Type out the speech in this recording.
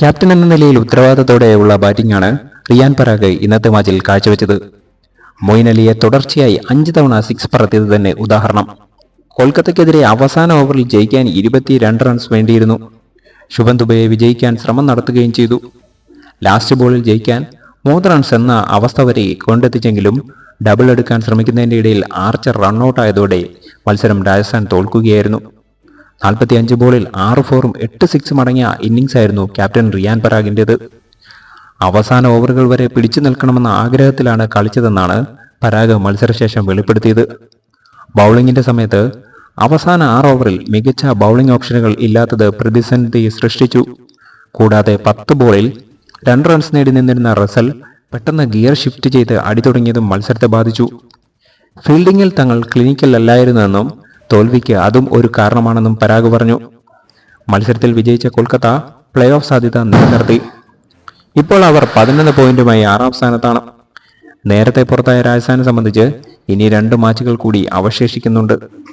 Captain എന്ന നിലയിൽ ഉത്തരവാദിത്തത്തോടെയുള്ള ബാറ്റിംഗാണ് റിയാൻ പരാഗ് ഇന്നത്തെ മാച്ചിൽ കാഴ്ചവെച്ചത്. മൊയിൻ അലിയെ തുടർച്ചയായി അഞ്ച് തവണ സിക്സ് പറത്തിയത് തന്നെ ഉദാഹരണം. കൊൽക്കത്തയ്ക്കെതിരെ അവസാന ഓവറിൽ ജയിക്കാൻ ഇരുപത്തിരണ്ട് റൺസ് വേണ്ടിയിരുന്നു. ശുഭൻ ദുബയെ വിജയിക്കാൻ ശ്രമം നടത്തുകയും ചെയ്തു. ലാസ്റ്റ് ബോളിൽ ജയിക്കാൻ മൂന്ന് റൺസ് എന്ന അവസ്ഥ വരെ കൊണ്ടെത്തിച്ചെങ്കിലും ഡബിൾ എടുക്കാൻ ശ്രമിക്കുന്നതിന്റെ ഇടയിൽ ആർച്ചർ റണ്ണൌട്ടായതോടെ മത്സരം രാജസ്ഥാൻ തോൽക്കുകയായിരുന്നു. നാൽപ്പത്തിയഞ്ച് ബോളിൽ ആറ് ഫോറും എട്ട് സിക്സും അടങ്ങിയ ഇന്നിംഗ്സ് ആയിരുന്നു ക്യാപ്റ്റൻ റിയാൻ പരാഗിന്റെത്. അവസാന ഓവറുകൾ വരെ പിടിച്ചു നിൽക്കണമെന്ന ആഗ്രഹത്തിലാണ് കളിച്ചതെന്നാണ് പരാഗ് മത്സരശേഷം വെളിപ്പെടുത്തിയത്. ബൗളിംഗിന്റെ സമയത്ത് അവസാന ആറ് ഓവറിൽ മികച്ച ബൗളിംഗ് ഓപ്ഷനുകൾ ഇല്ലാത്തത് പ്രതിസന്ധി സൃഷ്ടിച്ചു. കൂടാതെ പത്ത് ബോളിൽ രണ്ട് റൺസ് നേടി നിന്നിരുന്ന റസൽ പെട്ടെന്ന് ഗിയർ ഷിഫ്റ്റ് ചെയ്ത് അടി തുടങ്ങിയതും മത്സരത്തെ ബാധിച്ചു. ഫീൽഡിങ്ങിൽ തങ്ങൾ ക്ലിനിക്കൽ അല്ലായിരുന്നെന്നും തോൽവിക്ക് അതും ഒരു കാരണമാണെന്നും പരാഗ് പറഞ്ഞു. മത്സരത്തിൽ വിജയിച്ച കൊൽക്കത്ത പ്ലേ ഓഫ് സാധ്യത നിലനിർത്തി. ഇപ്പോൾ അവർ പതിനൊന്ന് പോയിന്റുമായി ആറാം സ്ഥാനത്താണ്. നേരത്തെ പുറത്തായ രാജസ്ഥാനെ സംബന്ധിച്ച് ഇനി രണ്ട് മാച്ചുകൾ കൂടി അവശേഷിക്കുന്നുണ്ട്.